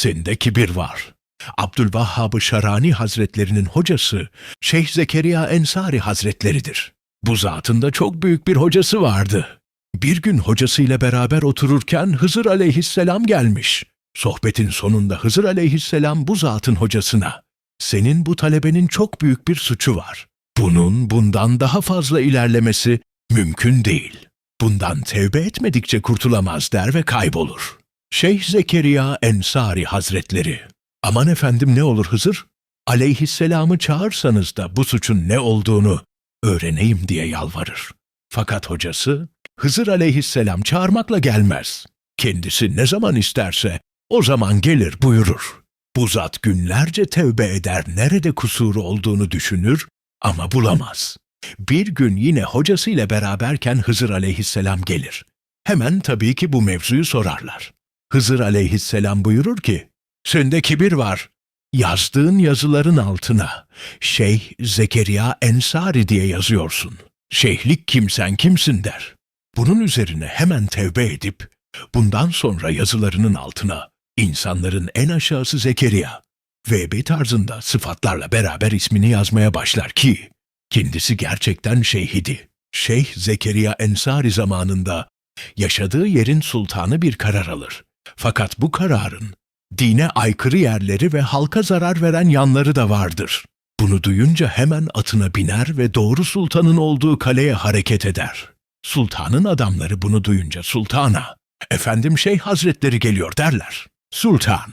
Sende kibir var. Abdülvahhab-ı Şarani Hazretlerinin hocası Şeyh Zekeriya Ensari Hazretleridir. Bu zatın da çok büyük bir hocası vardı. Bir gün hocasıyla beraber otururken Hızır aleyhisselam gelmiş. Sohbetin sonunda Hızır aleyhisselam bu zatın hocasına senin bu talebenin çok büyük bir suçu var. Bunun bundan daha fazla ilerlemesi mümkün değil. Bundan tevbe etmedikçe kurtulamaz der ve kaybolur. Şeyh Zekeriya Ensari Hazretleri. Aman efendim ne olur Hızır? Aleyhisselamı çağırsanız da bu suçun ne olduğunu öğreneyim diye yalvarır. Fakat hocası Hızır aleyhisselam çağırmakla gelmez. Kendisi ne zaman isterse o zaman gelir buyurur. Bu zat günlerce tevbe eder nerede kusuru olduğunu düşünür ama bulamaz. Bir gün yine hocasıyla beraberken Hızır aleyhisselam gelir. Hemen tabii ki bu mevzuyu sorarlar. Hızır aleyhisselam buyurur ki, Sende kibir var. Yazdığın yazıların altına Şeyh Zekeriya Ensari diye yazıyorsun. Şeyhlik kimsen kimsin der. Bunun üzerine hemen tevbe edip bundan sonra yazılarının altına insanların en aşağısı Zekeriya VB tarzında sıfatlarla beraber ismini yazmaya başlar ki kendisi gerçekten şeyhidi. Şeyh Zekeriya Ensari zamanında yaşadığı yerin sultanı bir karar alır. Fakat bu kararın dine aykırı yerleri ve halka zarar veren yanları da vardır. Bunu duyunca hemen atına biner ve doğru sultanın olduğu kaleye hareket eder. Sultanın adamları bunu duyunca sultana, efendim şeyh hazretleri geliyor derler. Sultan,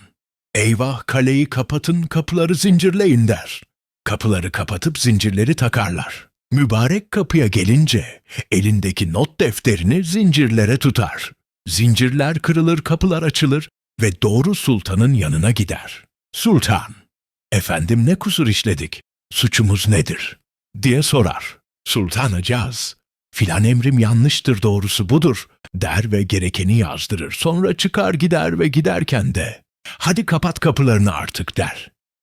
eyvah kaleyi kapatın kapıları zincirleyin der. Kapıları kapatıp zincirleri takarlar. Mübarek kapıya gelince elindeki not defterini zincirlere tutar. Zincirler kırılır, kapılar açılır ve doğru sultanın yanına gider. Sultan, efendim ne kusur işledik, suçumuz nedir? diye sorar. Sultanacağız, filan emrim yanlıştır doğrusu budur der ve gerekeni yazdırır. Sonra çıkar gider ve giderken de hadi kapat kapılarını artık der.